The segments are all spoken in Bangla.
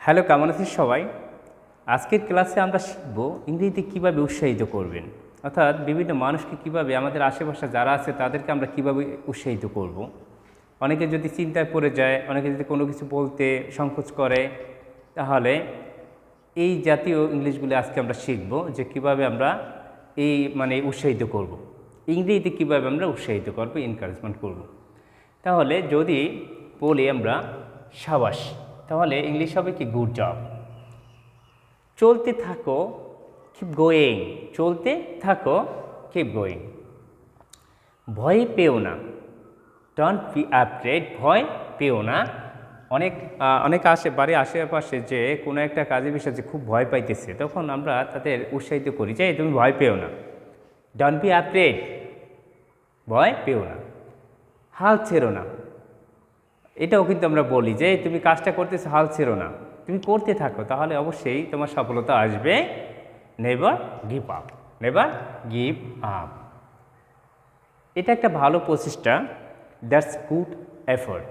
হ্যালো, কেমন আছেন সবাই আজকের ক্লাসে আমরা শিখব ইংরেজিতে কীভাবে উৎসাহিত করবেন অর্থাৎ বিভিন্ন মানুষকে কীভাবে আমাদের আশেপাশে যারা আছে তাদেরকে আমরা কীভাবে উৎসাহিত করব। অনেকে যদি চিন্তায় পড়ে যায়, অনেকে যদি কোনো কিছু বলতে সংকোচ করে, তাহলে এই জাতীয় ইংলিশগুলি আজকে আমরা শিখব যে কীভাবে আমরা এই মানে উৎসাহিত করব। ইংরেজিতে কীভাবে আমরা উৎসাহিত করব এনকারেজমেন্ট করব। তাহলে যদি বলি আমরা সাবাস তাহলে ইংলিশ হবে কি গুড জব চলতে থাকো কিপ গোয়িং চলতে থাকো কিপ গোয়িং ভয় পেও না। ডোন্ট বি অ্যাফ্রেড ভয় পেও না। অনেক অনেক বাড়ির আশেপাশে যে কোনো একটা কাজে বিষয়ে যে খুব ভয় পাইতেছে, তখন আমরা তাদের উৎসাহিত করি যে তুমি ভয় পেও না। ডোন্ট বি অ্যাফ্রেড ভয় পেও না। হাল ছেড়ো না। এটাও কিন্তু আমরা বলি যে তুমি কাজটা করতেছো, হাল ছেড়ো না। তুমি করতে থাকো, তাহলে অবশ্যই তোমার সফলতা আসবে। Never give up never give up এটা একটা ভালো প্রচেষ্টা দ্যাটস গুড এফোর্ট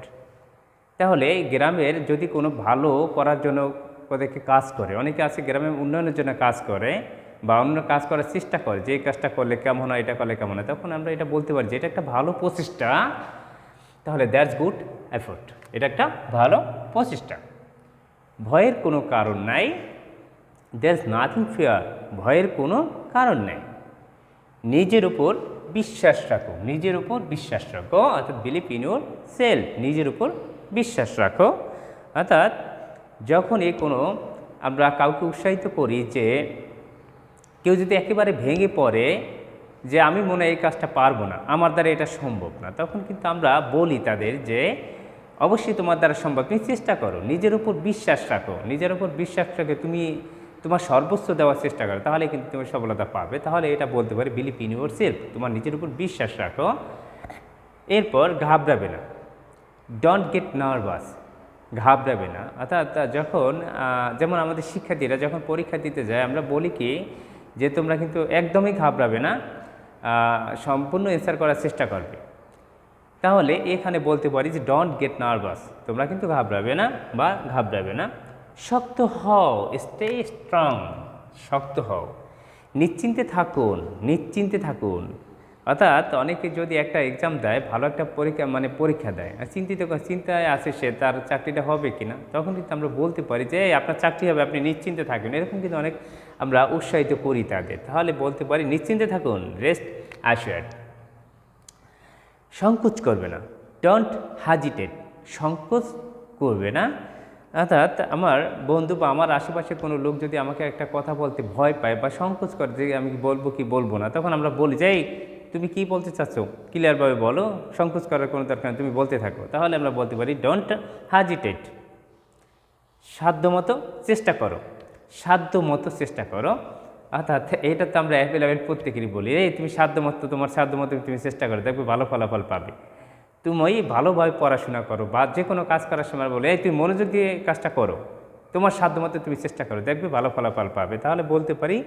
তাহলে গ্রামের যদি কোনো ভালো করার জন্য ওদেরকে কাজ করে, অনেকে আছে গ্রামের উন্নয়নের জন্য কাজ করে, বা অন্য কাজ করার চেষ্টা করে, যে কাজটা করলে কেমন হয়, এটা করলে কেমন হয়, তখন আমরা এটা বলতে পারি যে এটা একটা ভালো প্রচেষ্টা। তাহলে দ্যাটস গুড এফোর্ট এটা একটা ভালো প্রচেষ্টা। ভয়ের কোনো কারণ নাই। দ্যার ইজ নাথিং ফিয়ার ভয়ের কোনো কারণ নেই। নিজের উপর বিশ্বাস রাখো। নিজের উপর বিশ্বাস রাখো। অর্থাৎ বিলিভ ইন ইউর সেলফ নিজের উপর বিশ্বাস রাখো। অর্থাৎ যখন এই কোনো আমরা কাউকে উৎসাহিত করি যে কেউ যদি একেবারে ভেঙে পড়ে যে আমি মনে হয় এই কাজটা পারব না, আমার দ্বারা এটা সম্ভব না, তখন কিন্তু আমরা বলি তাদের যে অবশ্যই তোমার দ্বারা সম্ভব। তুমি চেষ্টা করো, নিজের উপর বিশ্বাস রাখো। নিজের উপর বিশ্বাস রাখে তুমি তোমার সর্বোচ্চ দেওয়ার চেষ্টা করো, তাহলে কিন্তু তুমি সফলতা পাবে। তাহলে এটা বলতে পারি বিলিভ ইন সেলফ তোমার নিজের উপর বিশ্বাস রাখো। এরপর ঘাবড়াবে না। ডোন্ট গেট নার্ভাস ঘাবড়াবে না। অর্থাৎ যখন যেমন আমাদের শিক্ষার্থীরা যখন পরীক্ষা দিতে যায়, আমরা বলি কি যে তোমরা কিন্তু একদমই ঘাবড়াবে না। সম্পূর্ণ অ্যান্সার করার চেষ্টা করবে। তাহলে এখানে বলতে পারি যে ডোন্ট গেট নার্ভাস তোমরা কিন্তু ঘাবড়াবে না বা ঘাবড়াবে না। শক্ত হও স্টে স্ট্রং শক্ত হও। নিশ্চিন্তে থাকুন নিশ্চিন্তে থাকুন। অর্থাৎ অনেকে যদি একটা এক্সাম দেয়, ভালো একটা পরীক্ষা মানে পরীক্ষা দেয়, আর চিন্তিত চিন্তায় আসে সে তার চাকরিটা হবে কি না তখন কিন্তু আমরা বলতে পারি যে আপনার চাকরি হবে, আপনি নিশ্চিন্তে থাকবেন এরকম কিন্তু অনেক আমরা উৎসাহিত করি তাদের। তাহলে বলতে পারি, নিশ্চিন্তে থাকুন রেস্ট অ্যাসুয়ার্ড সংকোচ করবে না। ডোন্ট হাজিটেট সংকোচ করবে না। অর্থাৎ আমার বন্ধু বা আমার আশেপাশে কোনো লোক যদি আমাকে একটা কথা বলতে ভয় পায় বা সংকোচ করে যে আমি বলব কি বলব না তখন আমরা বলি যে "এই, তুমি কি বলতে চাচ্ছ? ক্লিয়ারভাবে বলো। সংকোচ করার কোনো দরকার তুমি বলতে থাকো। তাহলে আমরা বলতে পারি ডোন্ট হাজিটেট সাধ্যমতো চেষ্টা করো। সাধ্য মতো চেষ্টা করো। অর্থাৎ এটা তো আমরা অ্যাভেলেবেল প্রত্যেকেরই বলি। এই তুমি সাধ্য মতো তোমার সাধ্য মতো তুমি চেষ্টা করো দেখবে ভালো ফলাফল পাবে। তুমি ভালোভাবে পড়াশোনা করো বা যে কোনো কাজ করার সময় বলে, এই তুমি মনোযোগ দিয়ে কাজটা করো। তোমার সাধ্য মতো তুমি চেষ্টা করো, দেখবে ভালো ফলাফল পাবে। তাহলে বলতে পারি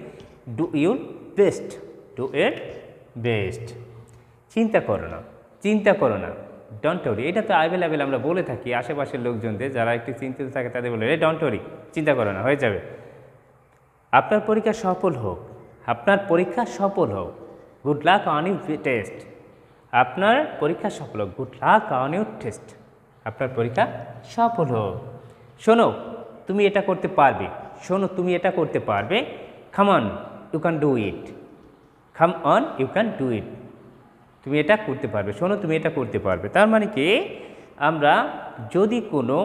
ডু ইউর বেস্ট ডু এর বেস্ট চিন্তা করো না, চিন্তা করো না ডন্ট ওরি এটা তো অ্যাভেলেবেল আমরা বলে থাকি, আশেপাশের লোকজনদের, যারা একটু চিন্তিত থাকে তাদের বলে রে ডন্ট ওরি চিন্তা করো না, হয়ে যাবে। আপনার পরীক্ষা সফল হোক। আপনার পরীক্ষা সফল হোক। Good luck on you test আপনার পরীক্ষা সফল হোক। Good luck on you test আপনার পরীক্ষা সফল হোক। শোনো, তুমি এটা করতে পারবে। শোনো, তুমি এটা করতে পারবে। Come on you can do it come on you can do it তুমি এটা করতে পারবে। শোনো, তুমি এটা করতে পারবে। তার মানে কি? আমরা যদি কোনো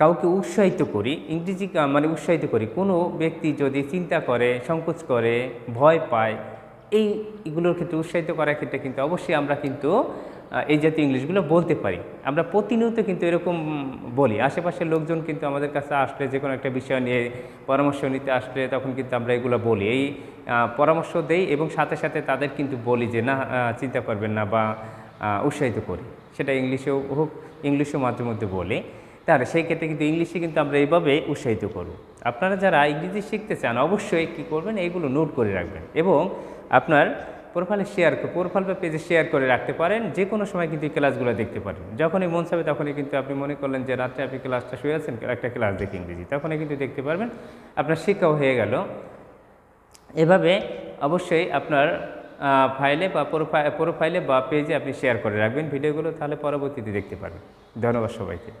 কাউকে উৎসাহিত করি, ইংরেজি মানে উৎসাহিত করি, কোনো ব্যক্তি যদি চিন্তা করে, সংকোচ করে, ভয় পায়, এই এগুলোর ক্ষেত্রে উৎসাহিত করার ক্ষেত্রে কিন্তু অবশ্যই আমরা কিন্তু এই জাতীয় ইংলিশগুলো বলতে পারি। আমরা প্রতিনিয়ত কিন্তু এরকম বলি। আশেপাশের লোকজন কিন্তু আমাদের কাছে আসলে যে কোনো একটা বিষয় নিয়ে পরামর্শ নিতে আসলে তখন কিন্তু আমরা এগুলো বলি। এই পরামর্শ দেই এবং সাথে সাথে তাদের কিন্তু বলি যে, না চিন্তা করবেন না বা উৎসাহিত করি। সেটা ইংলিশেও হোক, ইংলিশও মাঝে মধ্যে বলে। তাহলে সেই ক্ষেত্রে কিন্তু ইংলিশে কিন্তু আমরা এইভাবে উৎসাহিত করব। আপনারা যারা ইংরেজি শিখতে চান, অবশ্যই কী করবেন? এইগুলো নোট করে রাখবেন এবং আপনার প্রোফাইলে শেয়ার প্রোফাইল বা পেজে শেয়ার করে রাখতে পারেন। যে কোনো সময় কিন্তু এই ক্লাসগুলো দেখতে পারেন। যখনই মন চাবে তখনই কিন্তু আপনি মনে করলেন যে রাত্রে আপনি ক্লাসটা শুয়ে আছেন, একটা ক্লাস দেখে ইংরেজি, তখনই কিন্তু দেখতে পারবেন। আপনার শিক্ষাও হয়ে গেল। এভাবে অবশ্যই আপনার ফাইলে বা প্রোফাইলে বা পেজে আপনি শেয়ার করে রাখবেন। ভিডিওগুলো তাহলে পরবর্তীতে দেখতে পারবেন। ধন্যবাদ সবাইকে।